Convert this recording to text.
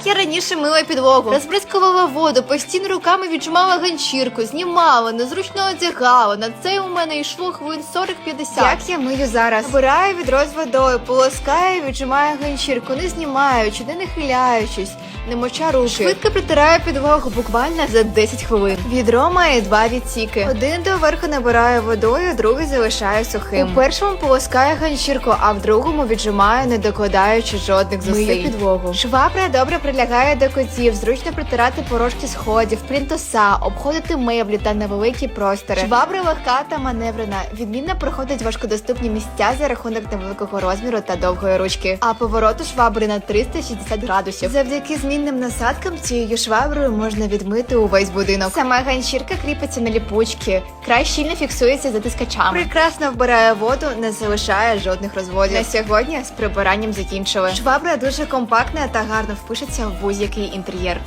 як я раніше мила підлогу. Розбризкувала воду, постійно руками віджимала ганчірку, знімала, незручно одягала. На це у мене йшло хвилин 40-50. Як я мию зараз? Набираю відро з водою, полоскаю, віджимаю ганчірку, не знімаючи, не нахиляючись, не моча руки. Швидко притираю підлогу буквально за 10 хвилин. Відро має два відсіки. Один доверху набираю водою, другий залишаю сухим. У першому полоскаю ганчірку, а в другому віджимаю, не докладаючи жодних зусиль. Мию підлогу. Швабра добре прилягає до котів, зручно притирати порожки сходів, плінтуса, обходити меблі та невеликі простори. Швабра легка та маневрена. Відмінно проходить важкодоступні місця за рахунок невеликого розміру та довгої ручки. А повороту швабри на 360 градусів. Завдяки змінним насадкам цією шваброю можна відмити увесь будинок. Сама ганчірка кріпиться на ліпучки, край щільно фіксується затискачами. Прекрасно вбирає воду, не залишає жодних розводів. На сьогодні з прибиранням закінчили. Швабра дуже компактна та гарно впишеться в будь-який інтер'єр.